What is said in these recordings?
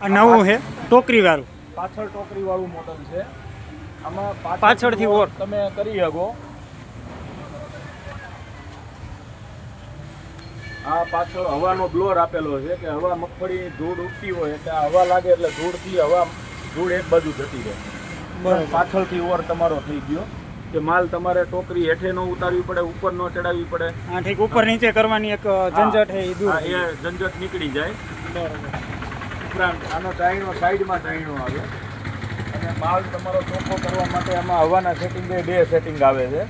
આ નવું છે ટોકરી વાળું પાછળ ટોકરી વાળું મોડલ છે. આમાં પાછળથી ઓર. તમે કરી શકો. આ પાછળ હવાનો બ્લોર આપેલો છે કે હવા મગફળી ધૂળ ઉઠતી હોય એટલે હવા લાગે એટલે ધૂળથી હવા ધૂળ એક બાજુ જતી રહે. પાછળથી ઓર તમારો થઈ ગયો. કે માલ તમારે ટોકરી હેઠે ન ઉતારવી પડે ઉપર ન ચડાવવી પડે. હા ઠીક ઉપર નીચે કરવાની એક ઝંઝટ એ ઝંઝટ નીકળી જાય. બરાબર. ઉપરાંત આનો ચાઈનો સાઈડમાં ચાઈનો આવે. અને માલ તમારો ચોખ્ખો કરવા માટે આમાં હવાના સેટિંગ બે સેટિંગ આવે છે.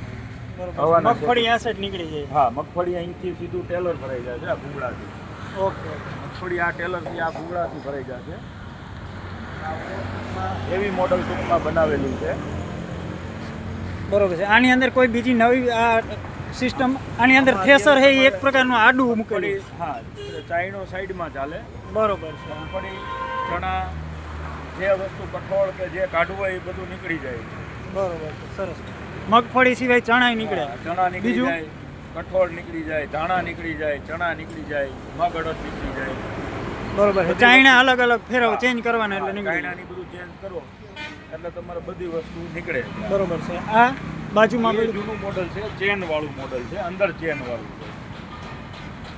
હવાના મગફળી આ સાઈડ નીકળી જાય. હા મગફળી અહીંથી સીધું ટેલર ભરાઈ જાય છે આ ભૂંગળાથી. ઓકે. મગફળી આ ટેલરથી આ ભૂંગળાથી ભરાઈ જાય છે. એવી મોડલ ટૂંકમાં બનાવેલી છે. બરોબર છે. આની અંદર કોઈ બીજી નવી આ સિસ્ટમ આની અંદર થ્રેસર છે એ એક પ્રકારનું આડું મૂકેલું. હા ચાઈનો સાઈડમાં ચાલે. બરોબર છે. મગફળી ચણા જે વસ્તુ કઠોળ કે જે કાઢવું હોય એ બધું નીકળી જાય. બરોબર સરસ. મગફળી સિવાય ચણા નીકળે. ચણા નીકળી જાય કઠોળ નીકળી જાય ધાણા નીકળી જાય ચણા નીકળી જાય મગ અડદ નીકળી જાય. બરોબર ચાઇના અલગ અલગ ફેરવ ચેન્જ કરવાના એટલે નીકળે કાયણાની બધું ચેન્જ કરો. એટલે તમારે બધી વસ્તુ નીકળે બરોબર છે. આ બાજુમાં એ જૂનું મોડલ છે ચેન વાળું મોડલ છે અંદર ચેન વાળું છે.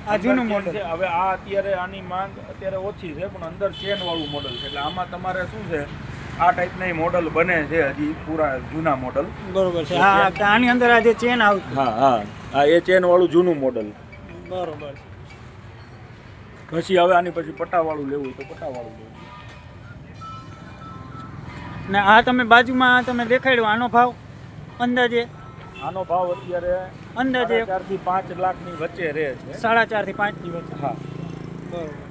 આ જૂનું મોડલ છે. હવે આ અત્યારે આની માંગ અત્યારે ઓછી છે પણ અંદર ચેન વાળું મોડલ છે. એટલે આમાં તમારે શું છે? આ ટાઈપના મોડલ બને છે હજી પૂરા જૂના મોડલ બરોબર છે. હા આની અંદર આ જે ચેન આવતું. હા હા. હા એ ચેન વાળું જૂનું મોડલ બરોબર છે. પછી હવે આની પછી પટ્ટાવાળું લેવું હોય તો પટ્ટાવાળું લેવું. ને આ તમે બાજુમાં તમે દેખાડ્યો આનો ભાવ અંદાજે? આનો ભાવ અત્યારે અંદાજે? ચારથી પાંચ લાખની વચ્ચે રહે છે. સાડા ચારથી પાંચ? ની વચ્ચે હા. બરોબર.